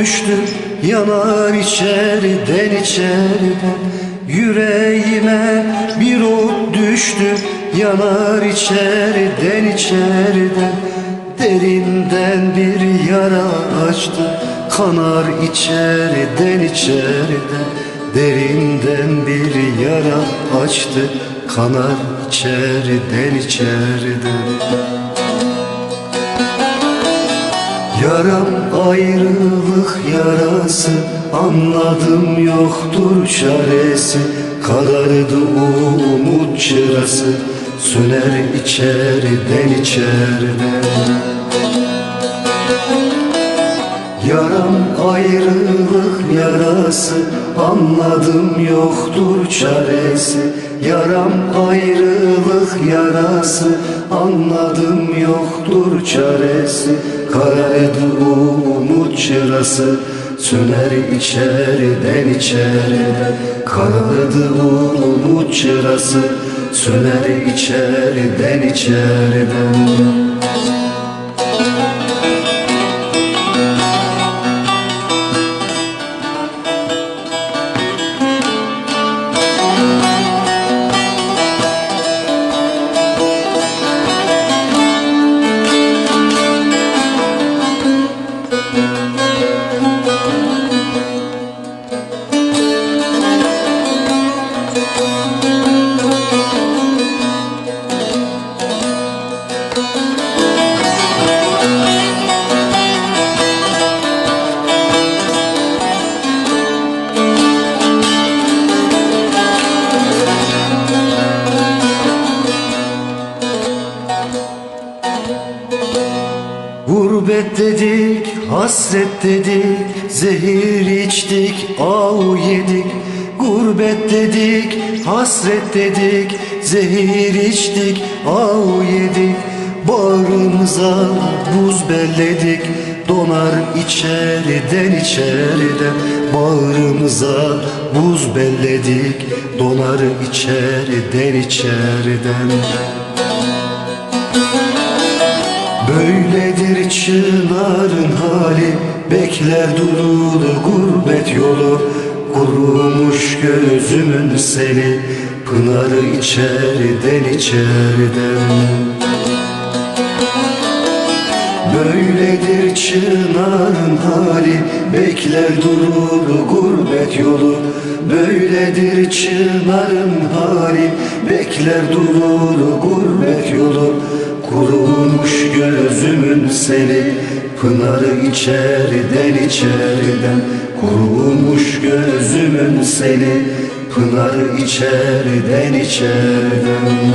düştü yanar içeriden içeriden. Yüreğime bir ot düştü yanar içeriden içeriden. Derinden bir yara açtı kanar içeriden içeriden. Derinden bir yara açtı kanar içeriden içeriden Yaram ayrılık yarası Anladım yoktur çaresi. Karardı umut çırası Söner içeriden içeriden Anladım yoktur çaresi. Yaram ayrılık yarası. Anladım yoktur çaresi. Karardı umut çırası. Söner içeriden içeriden Karardı umut çırası. Söner içeriden içeriden dedik, hasret dedik, zehir içtik, av yedik. Gurbet dedik, hasret dedik, zehir içtik, av yedik. Bağrımıza buz belledik, donar içeriden içeriden. Bağrımıza buz belledik, donar içeriden içeriden. Böyledir çınarın hali Bekler durur gurbet yolu. Kurumuş gözümün seli Pınarı içeriden içeriden. Böyledir çınarın hali Bekler durur gurbet yolu. Böyledir çınarın hali Bekler durur gurbet yolu Kurumuş gözümün seli Pınarı içeriden içeriden. Kurumuş gözümün seli Pınarı içeriden içeriden